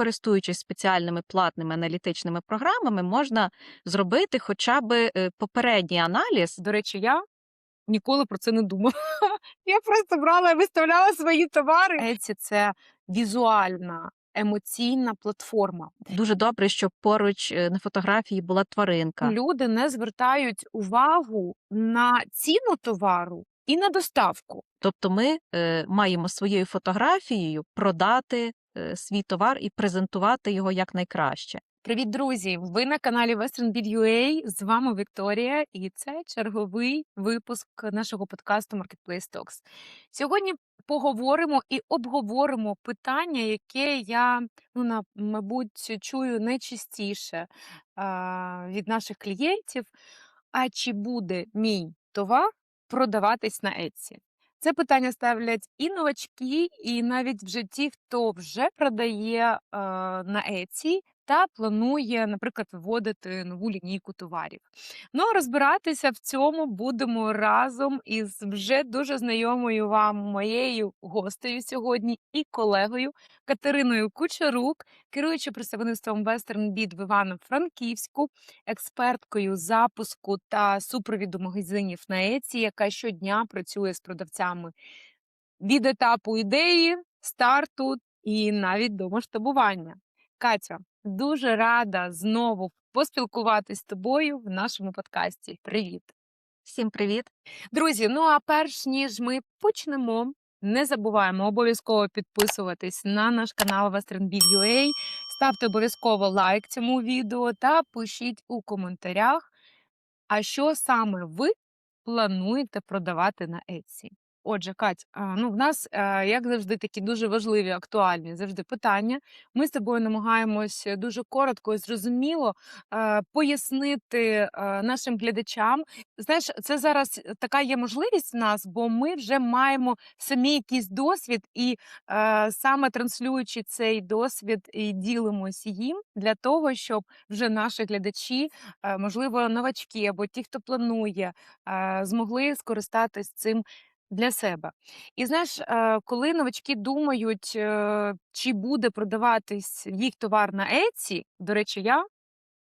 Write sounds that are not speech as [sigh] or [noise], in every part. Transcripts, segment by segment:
користуючись спеціальними платними аналітичними програмами, можна зробити хоча б е, попередній аналіз. До речі, я ніколи про це не думала. [laughs] Я просто брала і виставляла свої товари. Еці це візуальна, емоційна платформа. Дуже добре, що поруч е, на фотографії була тваринка. Люди не звертають увагу на ціну товару і на доставку. Тобто ми е, маємо своєю фотографією продати е, свій товар і презентувати його якнайкраще. Привіт, друзі! Ви на каналі Western UA. З вами Вікторія, і це черговий випуск нашого подкасту Marketplace Talks. Сьогодні поговоримо і обговоримо питання, яке я ну на мабуть чую найчастіше а, від наших клієнтів. А чи буде мій товар продаватись на Etsy? Це питання ставлять і новачки, і навіть вже ті, хто вже продає е, на Etsy та планує, наприклад, виводити нову лінійку товарів. Ну, а розбиратися в цьому будемо разом із вже дуже знайомою вам моєю гостею сьогодні і колегою Катериною Кучерук, керуючи представництвом Western Bid в Івано-Франківську, експерткою запуску та супровіду магазинів на Etsy, яка щодня працює з продавцями від етапу ідеї, старту і навіть до масштабування. Катя, дуже рада знову поспілкуватись з тобою в нашому подкасті. Привіт! Всім привіт! Друзі, ну а перш ніж ми почнемо, не забуваємо обов'язково підписуватись на наш канал Western ставте обов'язково лайк цьому відео та пишіть у коментарях, а що саме ви плануєте продавати на Etsy. Отже, Кать, ну в нас, е, як завжди, такі дуже важливі, актуальні завжди питання. Ми з тобою намагаємось дуже коротко і зрозуміло е, пояснити е, нашим глядачам. Знаєш, це зараз така є можливість в нас, бо ми вже маємо самі якийсь досвід, і е, саме транслюючи цей досвід і ділимося їм для того, щоб вже наші глядачі, е, можливо, новачки або ті, хто планує, е, змогли скористатись цим для себе. І знаєш, е, коли новачки думають, е, чи буде продаватись їх товар на Etsy, до речі, я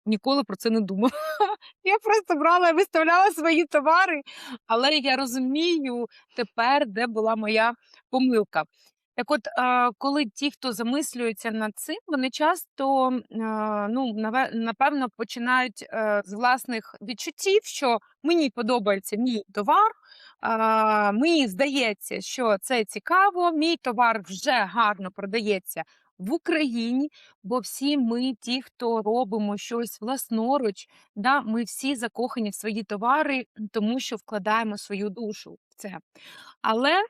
ніколи про це не думала. [laughs] Я просто брала і виставляла свої товари, але я розумію тепер, де була моя помилка. Так от, коли ті, хто замислюються над цим, вони часто ну, напевно починають е, з власних відчуттів, що мені подобається мій товар, мені здається, що це цікаво, мій товар вже гарно продається в Україні, бо всі ми, ті, хто робимо щось власноруч, да, ми всі закохані в свої товари, тому що вкладаємо свою душу в це. Але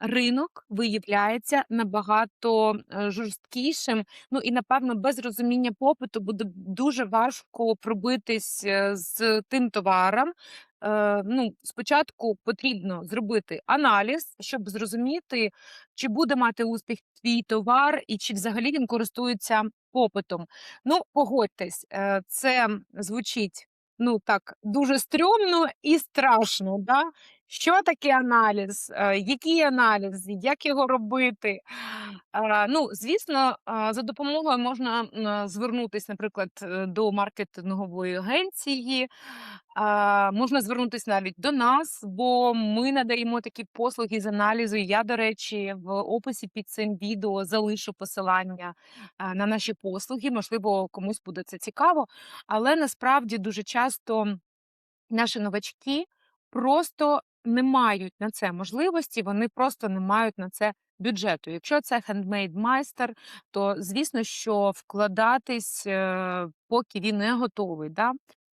ринок виявляється набагато е, жорсткішим. Ну і напевно, без розуміння попиту буде дуже важко пробитись е, з тим товаром. Е, Ну, спочатку потрібно зробити аналіз, щоб зрозуміти, чи буде мати успіх твій товар, і чи взагалі він користується попитом. Ну, погодьтесь, е, це звучить ну так дуже стрьомно і страшно. Да? Що таке аналіз? Е, Який аналіз? Як його робити? Е, Ну, звісно, е, за допомогою можна звернутися, наприклад, до маркетингової агенції, можна звернутися навіть до нас, бо ми надаємо такі послуги з аналізу. Я, до речі, в описі під цим відео залишу посилання на наші послуги. Можливо, комусь буде це цікаво, але насправді дуже часто наші новачки просто не мають на це можливості, вони просто не мають на це бюджету. Якщо це хендмейд майстер, то звісно, що вкладатись, е, поки він не готовий. Да?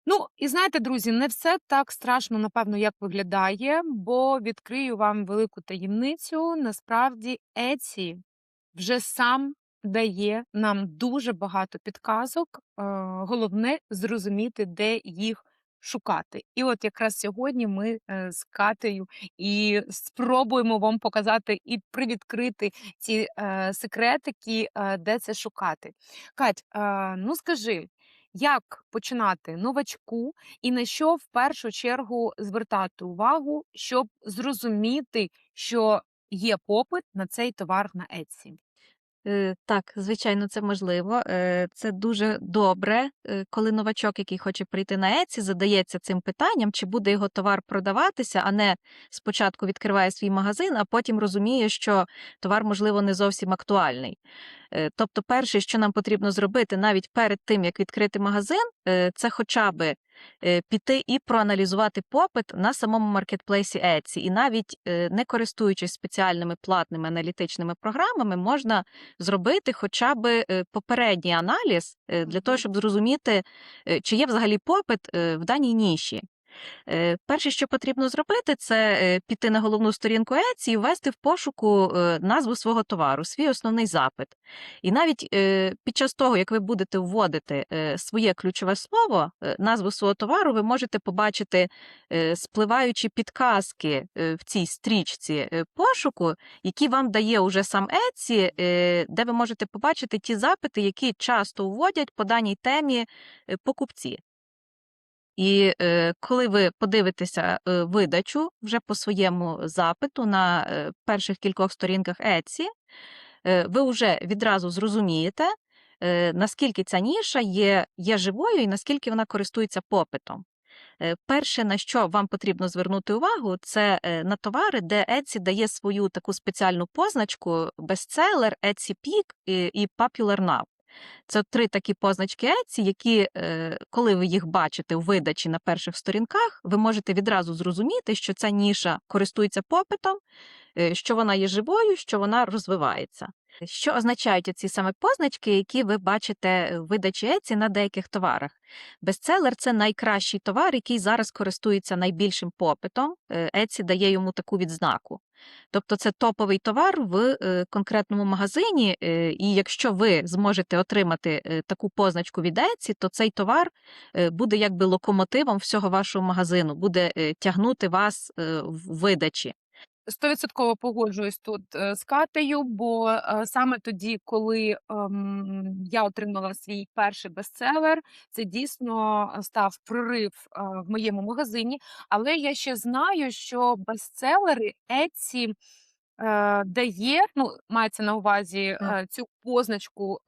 Ну, і знаєте, друзі, не все так страшно, напевно, як виглядає, бо відкрию вам велику таємницю. Насправді, Etsy вже сам дає нам дуже багато підказок. е, Головне зрозуміти, де їх шукати. І от якраз сьогодні ми е, з Катею і спробуємо вам показати і привідкрити ці е, секретики, е, де це шукати. Кать, ну скажи. Як починати новачку і на що в першу чергу звертати увагу, щоб зрозуміти, що є попит на цей товар на Etsy? Е, Так, звичайно, це можливо. Е, Це дуже добре, е, коли новачок, який хоче прийти на Etsy, задається цим питанням, чи буде його товар продаватися, а не спочатку відкриває свій магазин, а потім розуміє, що товар, можливо, не зовсім актуальний. Тобто, перше, що нам потрібно зробити навіть перед тим, як відкрити магазин, це хоча би піти і проаналізувати попит на самому маркетплейсі Etsy. І навіть е, не користуючись спеціальними платними аналітичними програмами, можна зробити хоча б е, попередній аналіз е, для того, щоб зрозуміти, е, чи є взагалі попит е, в даній ніші. Е, Перше, що потрібно зробити, це е, піти на головну сторінку Etsy і ввести в пошуку е, назву свого товару, свій основний запит. І навіть під час того, як ви будете вводити своє ключове слово, назву свого товару, ви можете побачити спливаючі підказки в цій стрічці пошуку, які вам дає уже сам Etsy, де ви можете побачити ті запити, які часто вводять по даній темі покупці. І е, коли ви подивитеся е, видачу вже по своєму запиту на е, перших кількох сторінках Etsy, е, ви вже відразу зрозумієте, е, наскільки ця ніша є, є живою і наскільки вона користується попитом. Е, Перше, на що вам потрібно звернути увагу, це на товари, де Etsy дає свою таку спеціальну позначку бестселер, Etsy Peak і Popular Now. Це три такі позначки Еці, які, е, коли ви їх бачите у видачі на перших сторінках, ви можете відразу зрозуміти, що ця ніша користується попитом, е, що вона є живою, що вона розвивається. Що означають ці саме позначки, які ви бачите в видачі Etsy на деяких товарах? Бестселер це найкращий товар, який зараз користується найбільшим попитом. Е, Etsy дає йому таку відзнаку. Тобто це топовий товар в е, конкретному магазині, е, і якщо ви зможете отримати е, таку позначку від Etsy, то цей товар е, буде якби локомотивом всього вашого магазину, буде е, тягнути вас е, в видачі. Стовідсотково погоджуюсь тут е, з Катею, бо е, саме тоді, коли ем, я отримала свій перший бестселер, це дійсно е, став прорив в моєму магазині. Але я ще знаю, що бестселери Etsy е, дає, ну мається на увазі цю позначку,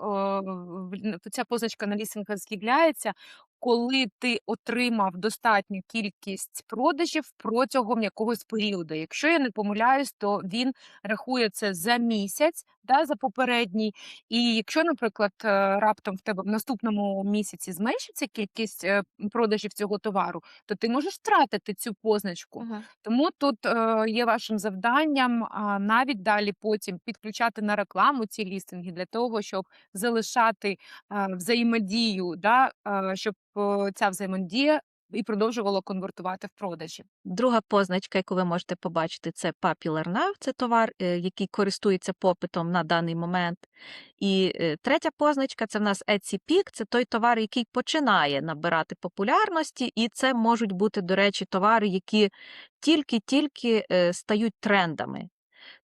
ця позначка на лісінках з'являється. Коли ти отримав достатню кількість продажів протягом якогось періоду. Якщо я не помиляюсь, то він рахує це за місяць, да, за попередній. І якщо, наприклад, е, раптом в тебе в наступному місяці зменшиться кількість е, продажів цього товару, то ти можеш втратити цю позначку. Тому тут е, є вашим завданням навіть далі потім підключати на рекламу ці лістинги для того, щоб залишати взаємодію, да, щоб ця взаємодія і продовжувала конвертувати в продажі. Друга позначка, яку ви можете побачити, це Popular Now, це товар, е, який користується попитом на даний момент. І е, третя позначка це в нас Etsy Peak, це той товар, який починає набирати популярності, і це можуть бути, до речі, товари, які тільки-тільки е, стають трендами.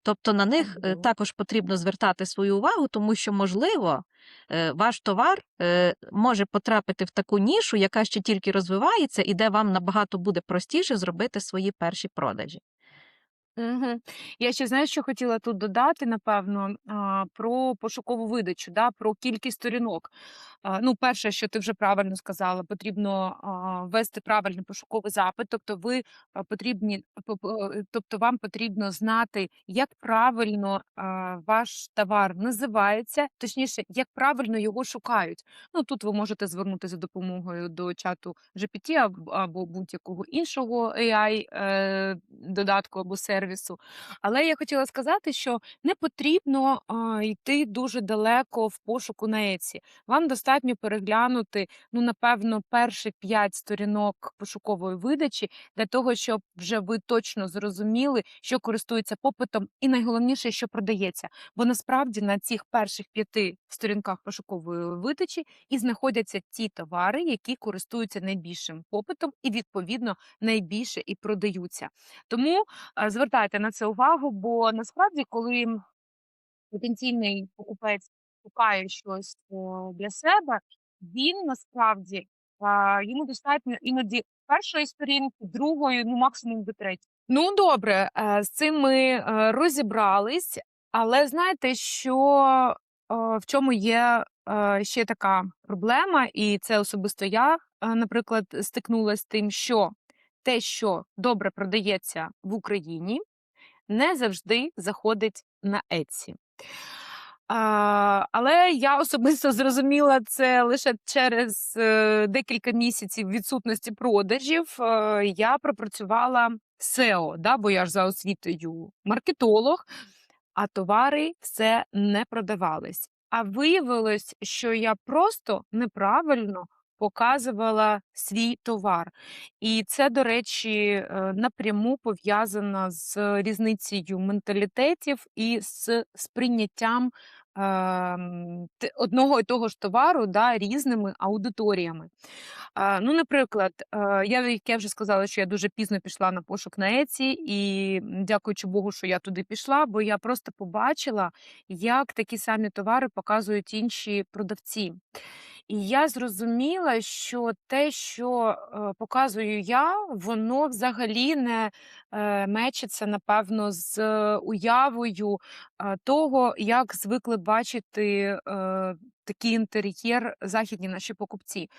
Тобто на них е, також потрібно звертати свою увагу, тому що, можливо, е, ваш товар е, може потрапити в таку нішу, яка ще тільки розвивається, і де вам набагато буде простіше зробити свої перші продажі. Угу. Я ще знаю, що хотіла тут додати, напевно, про пошукову видачу, да, про кількість сторінок. Ну, перше, що ти вже правильно сказала, потрібно а, ввести правильний пошуковий запит. Тобто, ви потрібні, по- по- тобто вам потрібно знати, як правильно ваш товар називається, точніше, як правильно його шукають. Ну тут ви можете звернутися за допомогою до чату GPT аб- або будь-якого іншого AI е, додатку або сервісу. Але я хотіла сказати, що не потрібно а, йти дуже далеко в пошуку на Etsy. Вам достатньо переглянути, ну напевно, перші п'ять сторінок пошукової видачі для того, щоб вже ви точно зрозуміли, що користується попитом, і найголовніше, що продається. Бо насправді на цих перших п'яти сторінках пошукової видачі і знаходяться ті товари, які користуються найбільшим попитом, і відповідно найбільше і продаються. Тому е, звертайте на це увагу, бо насправді, коли потенційний покупець шукає щось е, для себе, він насправді йому достатньо іноді першої сторінки, другої, ну максимум до третьої. Ну добре, е, з цим ми е, розібрались, але знаєте, що в чому є ще така проблема, і це особисто я, наприклад, стикнулася з тим, що те, що добре продається в Україні, не завжди заходить на Etsy. А, але я особисто зрозуміла це лише через е, декілька місяців відсутності продажів. Е, я пропрацювала SEO, да, бо я ж за освітою маркетолог, а товари все не продавались. А виявилось, що я просто неправильно показувала свій товар. І це, до речі, е, напряму пов'язано з різницею менталітетів і з сприйняттям ем, одного і того ж товару да, різними аудиторіями. Ну, наприклад, е, я, як я вже сказала, що я дуже пізно пішла на пошук на Еці, і дякуючи Богу, що я туди пішла, бо я просто побачила, як такі самі товари показують інші продавці. І я зрозуміла, що те, що е, показую я, воно взагалі не е, мечиться, напевно, з е, уявою того, як звикли бачити такий інтер'єр західні наші покупці.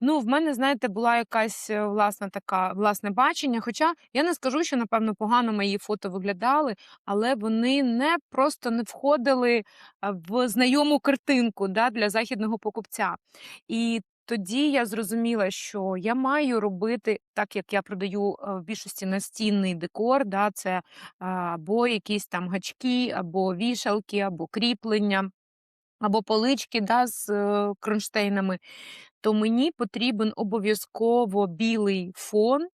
Ну, в мене, знаєте, була якась е, власна така власне бачення. Хоча я не скажу, що напевно погано мої фото виглядали, але вони не просто не входили в знайому картинку да, для західного покупця. І тоді я зрозуміла, що я маю робити так, як я продаю е, в більшості настінний декор. Да, це або якісь там гачки, або вішалки, або кріплення. Або полички да, з е, кронштейнами, то мені потрібен обов'язково білий фон,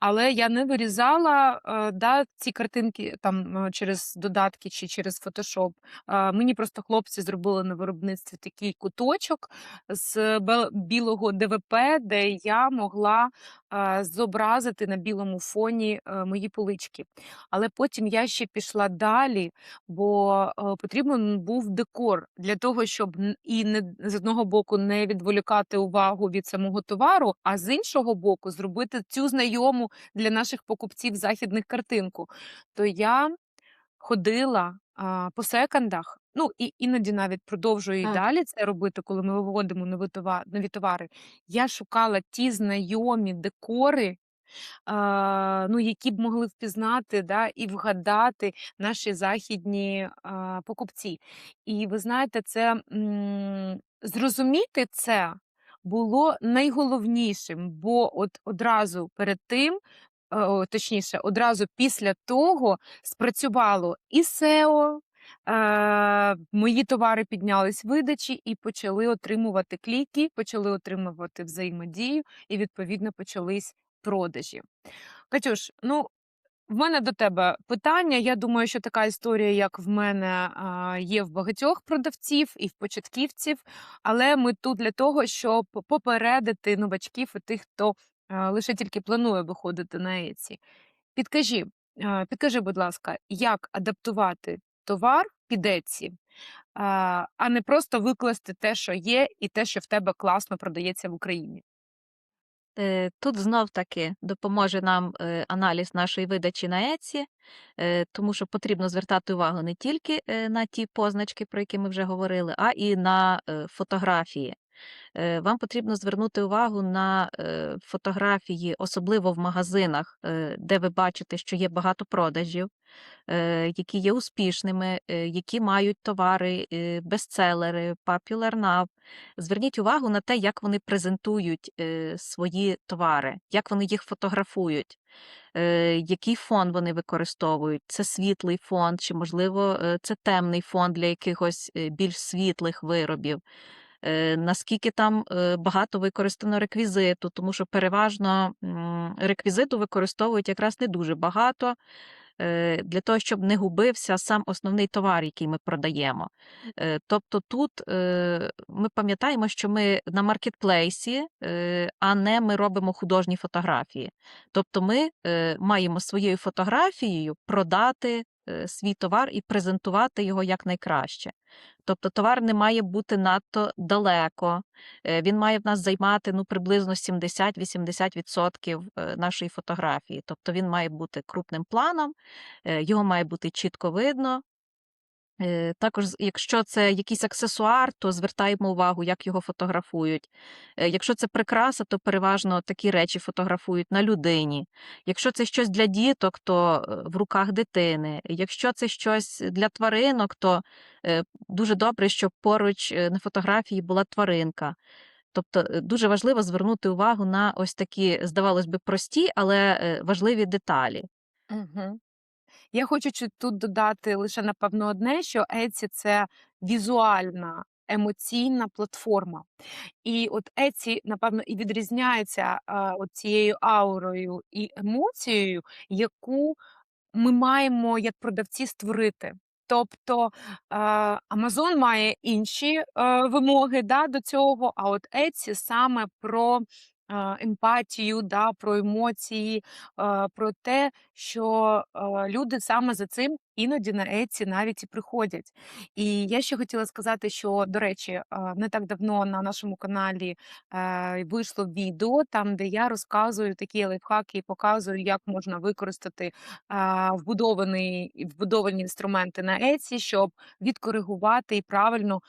але я не вирізала е, да, ці картинки там е, через додатки чи через фотошоп. Е, Мені просто хлопці зробили на виробництві такий куточок з білого ДВП, де я могла зобразити на білому фоні мої полички. Але потім я ще пішла далі, бо потрібен був декор для того, щоб і не з одного боку не відволікати увагу від самого товару, а з іншого боку, зробити цю знайому для наших покупців західних картинку. То я ходила а, по секондах. Ну і іноді навіть продовжую і далі це робити, коли ми виводимо нові товари, нові товари. Я шукала ті знайомі декори, а, ну, які б могли впізнати да, і вгадати наші західні а, покупці. І ви знаєте, це м, зрозуміти це було найголовнішим, бо от одразу перед тим. Точніше, одразу після того спрацювало і SEO, е, мої товари піднялись видачі і почали отримувати кліки, почали отримувати взаємодію, і відповідно почались продажі. Катюш, ну в мене до тебе питання. Я думаю, що така історія, як в мене, є в багатьох продавців і в початківців, але ми тут для того, щоб попередити новачків і тих, хто лише тільки планує виходити на Еці. Підкажи, підкажи, будь ласка, як адаптувати товар під Еці, а не просто викласти те, що є, і те, що в тебе класно продається в Україні. Е, Тут знов таки допоможе нам е, аналіз нашої видачі на Еці, е, тому що потрібно звертати увагу не тільки на ті позначки, про які ми вже говорили, а і на фотографії. Е, Вам потрібно звернути увагу на е, фотографії, особливо в магазинах, е, де ви бачите, що є багато продажів, які є успішними, які мають товари, бестселери, Now. Зверніть увагу на те, як вони презентують свої товари, як вони їх фотографують, який фон вони використовують. Це світлий фон, чи, можливо, це темний фон для якихось більш світлих виробів. Е, Наскільки там е, багато використано реквізиту, тому що переважно реквізиту використовують якраз не дуже багато е, для того, щоб не губився сам основний товар, який ми продаємо. Тобто тут ми пам'ятаємо, що ми на маркетплейсі, а не ми робимо художні фотографії. Тобто ми маємо своєю фотографією продати свій товар і презентувати його якнайкраще. Тобто товар не має бути надто далеко, е, він має в нас займати ну, приблизно 70-80% е, нашої фотографії. Тобто він має бути крупним планом, е, його має бути чітко видно. Е, Також, якщо це якийсь аксесуар, то звертаємо увагу, як його фотографують. Е, Якщо це прикраса, то переважно такі речі фотографують на людині. Якщо це щось для діток, то е, в руках дитини. Якщо це щось для тваринок, то дуже добре, щоб поруч на фотографії була тваринка. Тобто дуже важливо звернути увагу на ось такі, здавалось би, прості, але важливі деталі. Угу. Я хочу тут додати лише напевно одне, що Etsy – це візуальна емоційна платформа. І от Etsy, напевно, і відрізняється а, от цією аурою і емоцією, яку ми маємо як продавці створити. Тобто Amazon має інші е, вимоги да, до цього, а от Etsy саме про емпатію, да, про емоції, про те, що люди саме за цим іноді на Etsy навіть і приходять. І я ще хотіла сказати, що, до речі, не так давно на нашому каналі вийшло відео, там, де я розказую такі лайфхаки і показую, як можна використати а, вбудований, вбудовані інструменти на Etsy, щоб відкоригувати і правильно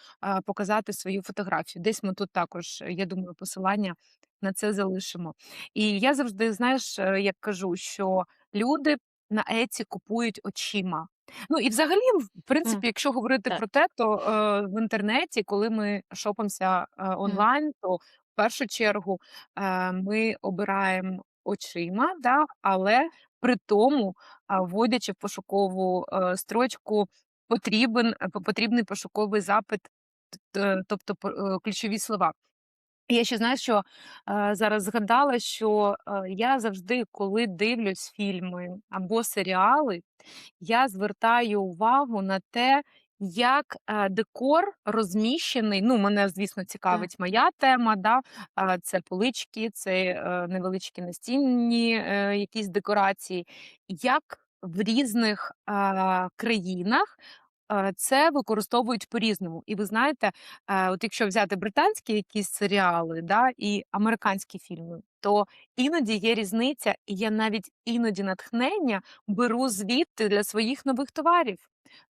показати свою фотографію. Десь ми тут також, я думаю, посилання на це залишимо. І я завжди, знаєш, е, як кажу, що люди на Etsy купують очима. Ну і взагалі, в принципі, якщо говорити про те, то е, в інтернеті, коли ми шопимося е, онлайн, то в першу чергу е, ми обираємо очима, да, але при тому, а, вводячи в пошукову е, строчку, потрібен, е, потрібний пошуковий запит, т- е, тобто по- е, ключові слова. Я ще знаю, що е, зараз згадала, що е, я завжди, коли дивлюсь фільми або серіали, я звертаю увагу на те, як е, декор розміщений. Ну, мене, звісно, цікавить моя тема. Да? а, Це полички, це е, невеличкі настінні е, якісь декорації. Як в різних е, країнах е, це використовують по-різному. І ви знаєте, е, от якщо взяти британські якісь серіали да, і американські фільми, то іноді є різниця, і я навіть іноді натхнення беру звідти для своїх нових товарів.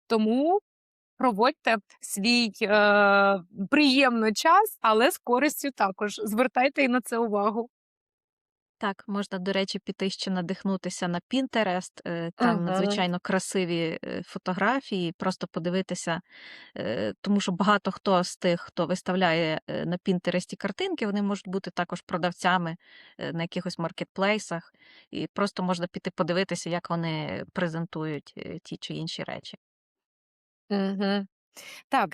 Тому проводьте свій е, приємний час, але з користю також. Звертайте і на це увагу. Так, можна, до речі, піти ще надихнутися на Pinterest. е, Там Мгм. надзвичайно красиві е, фотографії, просто подивитися, е, тому що багато хто з тих, хто виставляє е, на Пінтересті картинки, вони можуть бути також продавцями е, на якихось маркетплейсах, і просто можна піти подивитися, як вони презентують е, ті чи інші речі. Угу. Так,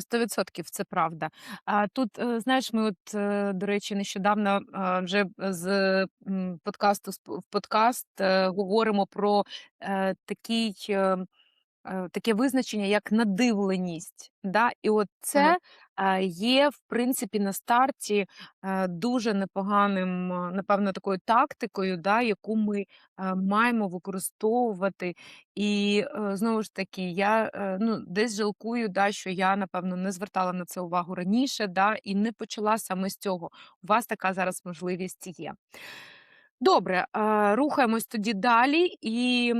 сто 100% це правда. А тут, е, знаєш, ми от, е, до речі, нещодавно вже з подкасту в подкаст е, говоримо про такий, таке визначення, як надивленість. Да? І от це е, є, в принципі, на старті е, дуже непоганим, е, напевно, такою тактикою, да, яку ми е, маємо використовувати. І е, знову ж таки, я е, ну, десь жалкую, да, що я, напевно, не звертала на це увагу раніше, да, і не почала саме з цього. У вас така зараз можливість є. Добре, е, рухаємось тоді далі. І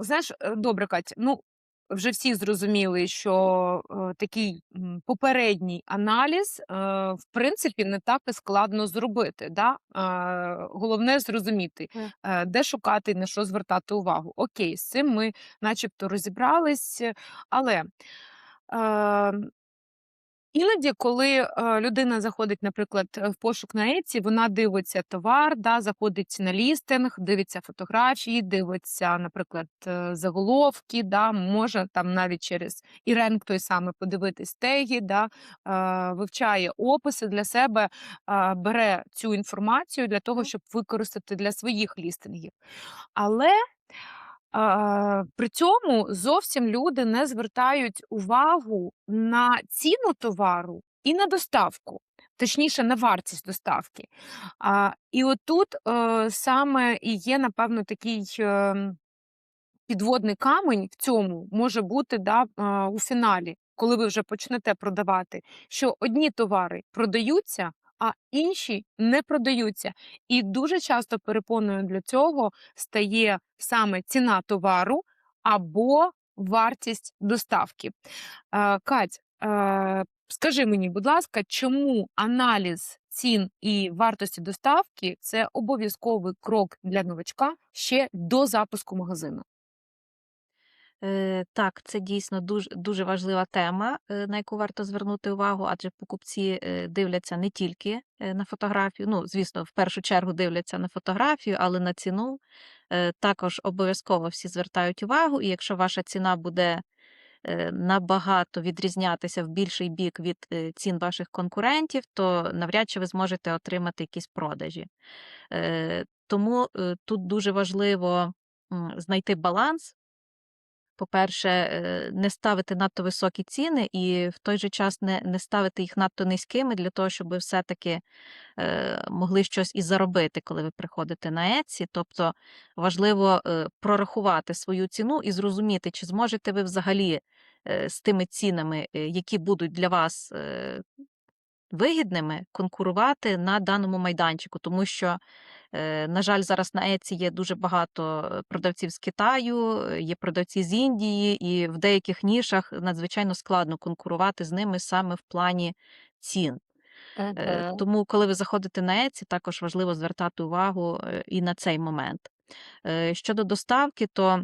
знаєш, е, добре, Катя, ну. Вже всі зрозуміли, що е, такий попередній аналіз, е, в принципі, не так і складно зробити. Да? Е, головне зрозуміти, е, де шукати на що звертати увагу. Окей, з цим ми начебто розібрались, але е, Іноді, коли е, людина заходить, наприклад, в пошук на Etsy, вона дивиться товар, да, заходить на лістинг, дивиться фотографії, дивиться, наприклад, е, заголовки, да, може там навіть через іренк той самий подивитись теги, да, е, вивчає описи для себе, бере цю інформацію для того, щоб використати для своїх лістингів. Але при цьому зовсім люди не звертають увагу на ціну товару і на доставку, точніше, на вартість доставки. А, і отут е, саме і є, напевно, такий. е, підводний камень в цьому може бути да, а, у фіналі, коли ви вже почнете продавати, що одні товари продаються, а інші не продаються. І дуже часто перепоною для цього стає саме ціна товару або вартість доставки. Е, Кать, е, скажи мені, будь ласка, чому аналіз цін і вартості доставки це обов'язковий крок для новачка ще до запуску магазину? Е, Так, це дійсно дуже, дуже важлива тема, е, на яку варто звернути увагу, адже покупці е, дивляться не тільки на фотографію. Ну, звісно, в першу чергу дивляться на фотографію, але на ціну також обов'язково всі звертають увагу. І якщо ваша ціна буде набагато відрізнятися в більший бік від цін ваших конкурентів, то навряд чи ви зможете отримати якісь продажі. Тому тут дуже важливо знайти баланс. По-перше, е, не ставити надто високі ціни і в той же час не, не ставити їх надто низькими для того, щоб ви все-таки е, могли щось і заробити, коли ви приходите на Etsy. Тобто важливо е, прорахувати свою ціну і зрозуміти, чи зможете ви взагалі з тими цінами, які будуть для вас вигідними, конкурувати на даному майданчику, тому що. Е, На жаль, зараз на Еці є дуже багато е, продавців з Китаю, е, є продавці з Індії, і в деяких нішах надзвичайно складно конкурувати з ними саме в плані цін. Е, Тому, коли ви заходите на Еці, також важливо звертати увагу і на цей момент. Щодо доставки, то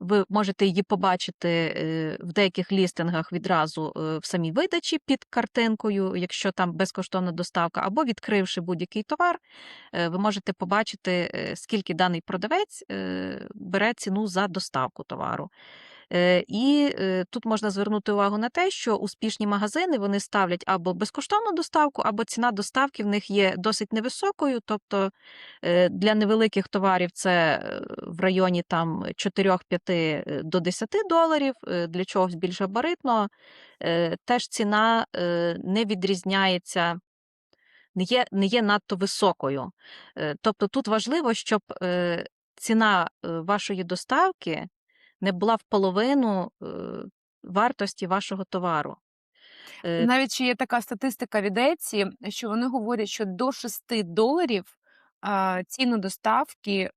ви можете її побачити е, в деяких лістингах відразу е, в самій видачі під картинкою, якщо там безкоштовна доставка, або відкривши будь-який товар, е, ви можете побачити, е, скільки даний продавець е, бере ціну за доставку товару. Е, І е, тут можна звернути увагу на те, що успішні магазини вони ставлять або безкоштовну доставку, або ціна доставки в них є досить невисокою. Тобто е, для невеликих товарів це в районі там 4-5 до 10 доларів, для чогось більш габаритного. е, Теж ціна не відрізняється. Не є, не є надто високою. Тобто тут важливо, щоб ціна вашої доставки не була в половину е, вартості вашого товару. Е, Навіть ще є така статистика від Еці, що вони говорять, що до 6 доларів ціну доставки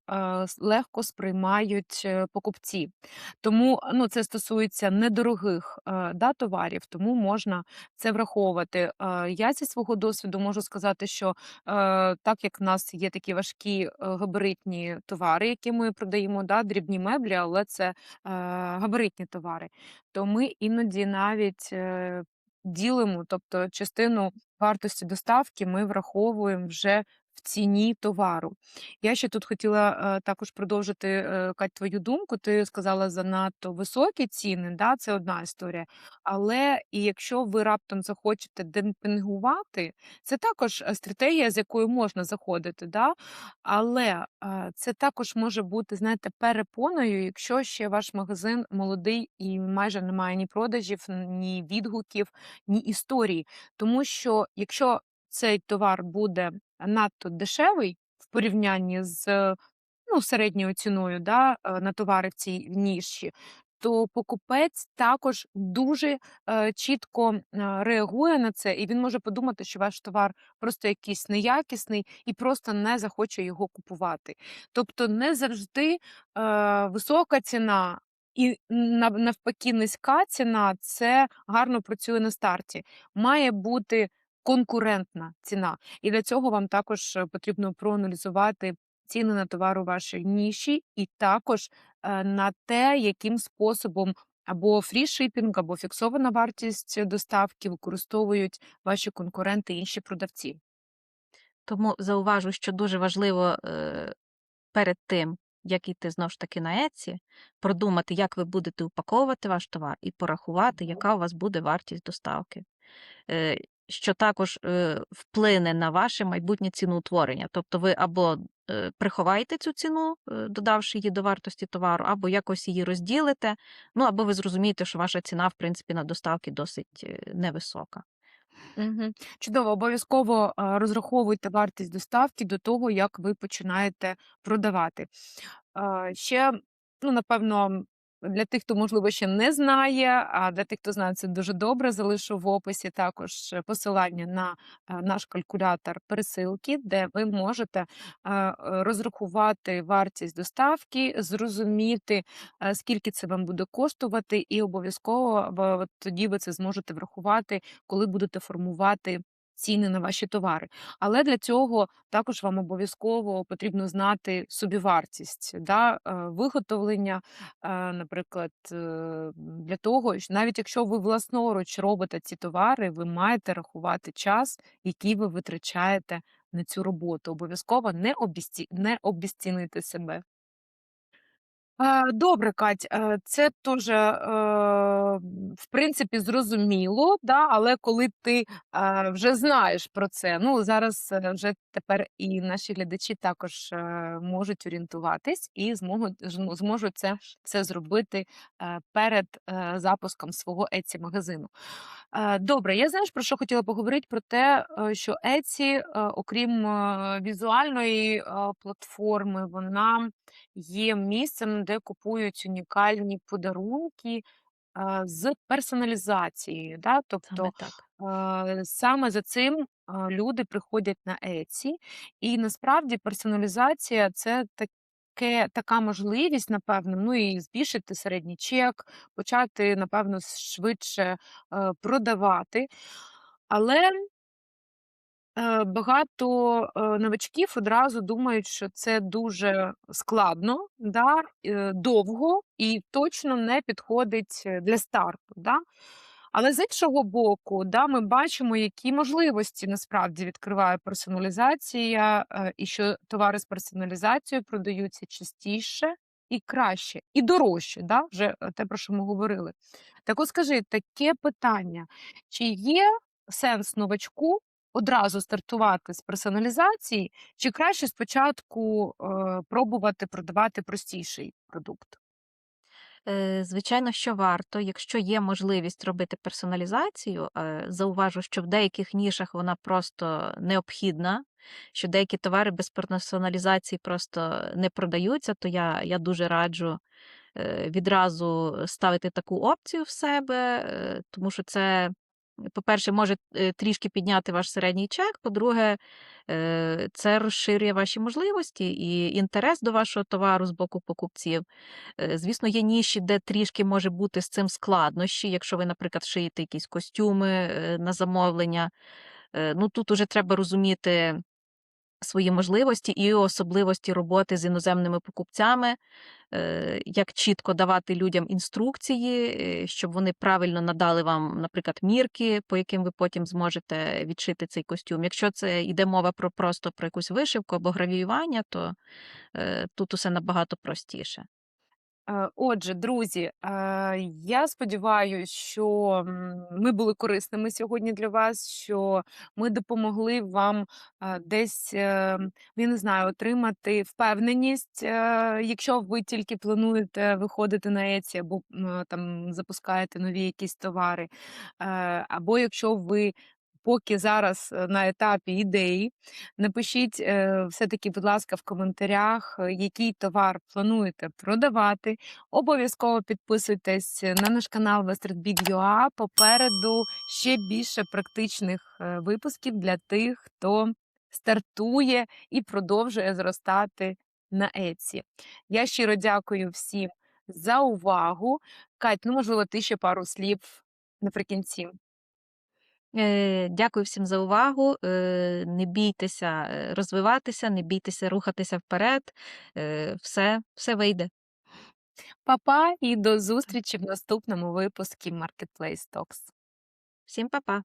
легко сприймають е, покупці. Тому ну, це стосується недорогих е, да, товарів, тому можна це враховувати. Я зі свого досвіду можу сказати, що е, так як в нас є такі важкі габаритні товари, які ми продаємо, да, дрібні меблі, але це габаритні товари, то ми іноді навіть. ділимо, тобто частину вартості доставки ми враховуємо вже ціні товару. Я ще тут хотіла е, також продовжити е, Кать, твою думку. Ти сказала занадто високі ціни, да, це одна історія. Але і якщо ви раптом захочете демпінгувати, це також е, стратегія, з якою можна заходити. Да? Але е, це також може бути, знаєте, перепоною, якщо ще ваш магазин молодий і майже немає ні продажів, ні відгуків, ні історії. Тому що якщо цей товар буде надто дешевий в порівнянні з е, ну, середньою ціною да, е, на товари в цій ніші, то покупець також дуже е, чітко е, реагує на це, і він може подумати, що ваш товар просто якийсь неякісний і просто не захоче його купувати. Тобто не завжди е, висока ціна. І навпаки, низька ціна це гарно працює на старті. Має бути конкурентна ціна. І для цього вам також е, потрібно проаналізувати ціни на товар у вашій ніші, і також е, на те, яким способом або фрішипінг, або фіксована вартість доставки використовують ваші конкуренти і інші продавці. Тому зауважу, що дуже важливо е, перед тим, як йти знову ж таки на Еці, продумати, як ви будете упаковувати ваш товар, і порахувати, яка у вас буде вартість доставки. Що також е, вплине на ваше майбутнє ціноутворення. Тобто ви або е, приховаєте цю ціну, е, додавши її до вартості товару, або якось її розділите, ну або ви зрозумієте, що ваша ціна, в принципі, на доставки досить невисока. Угу. Чудово, обов'язково розраховуйте вартість доставки до того, як ви починаєте продавати. Ще, ну, напевно, для тих, хто, можливо, ще не знає, а для тих, хто знає, це дуже добре. Залишу в описі також е, посилання на е, наш калькулятор пересилки, де ви можете е, розрахувати вартість доставки, зрозуміти, скільки це вам буде коштувати, і обов'язково тоді ви це зможете врахувати, коли будете формувати. Ціни на ваші товари, але для цього також вам обов'язково потрібно знати собівартість да, е, виготовлення, е, наприклад, е, для того, що навіть якщо ви власноруч робите ці товари, ви маєте рахувати час, який ви витрачаєте на цю роботу. Обов'язково не обіцінити себе. Добре, Кать, е, це теж, е, в принципі, зрозуміло, да, але коли ти е, вже знаєш про це, ну зараз вже тепер і наші глядачі також можуть орієнтуватись і зможуть, зм- зможуть це все зробити перед запуском свого Etsy магазину. Добре, я знаєш про що хотіла поговорити? Про те, що Etsy, е, окрім візуальної платформи, вона є місцем, де купують унікальні подарунки з персоналізацією. Да? Тобто Саме так. саме за цим люди приходять на Etsy. І насправді персоналізація це таке, така можливість, напевно, ну і збільшити середній чек, почати, напевно, швидше продавати. Але Е, Багато е, новачків одразу думають, що це дуже складно, да, е, довго і точно не підходить для старту. Да. Але з іншого боку, да, ми бачимо, які можливості насправді відкриває персоналізація, і що товари з персоналізацією продаються частіше і краще, і дорожче, да, вже те, про що ми говорили. Так от скажи, таке питання: чи є сенс новачку одразу стартувати з персоналізації, чи краще спочатку е, пробувати продавати простіший продукт? Е, Звичайно, що варто, якщо є можливість робити персоналізацію, е, зауважу, що в деяких нішах вона просто необхідна, що деякі товари без персоналізації просто не продаються, то я, я дуже раджу е, відразу ставити таку опцію в себе, тому що це, по-перше, може е, трішки підняти ваш середній чек, по-друге, е, це розширює ваші можливості і інтерес до вашого товару з боку покупців. Е, Звісно, є ніші, де трішки може бути з цим складнощі, якщо ви, наприклад, шиєте якісь костюми на замовлення. Ну тут уже треба розуміти свої можливості і особливості роботи з іноземними покупцями, е, як чітко давати людям інструкції, е, щоб вони правильно надали вам, наприклад, мірки, по яким ви потім зможете відшити цей костюм. Якщо це йде мова про просто про якусь вишивку або гравіювання, то е, тут усе набагато простіше. Е, Отже, друзі, е, я сподіваюся, що ми були корисними сьогодні для вас, що ми допомогли вам е, десь, е, я не знаю, отримати впевненість, е, якщо ви тільки плануєте виходити на Etsy або там запускаєте нові якісь товари, або якщо ви. Поки зараз е, на етапі ідеї, напишіть е, все-таки, будь ласка, в коментарях, е, який товар плануєте продавати. Обов'язково підписуйтесь на наш канал WesternBid.ua. Попереду ще більше практичних випусків для тих, хто стартує і продовжує зростати на Etsy. Я щиро дякую всім за увагу. Кать, ну можливо, ти ще пару слів наприкінці. Е, Дякую всім за увагу. Е, Не бійтеся е, розвиватися, не бійтеся рухатися вперед. Все, все вийде. Па-па і до зустрічі в наступному випуску Marketplace Talks. Всім па-па!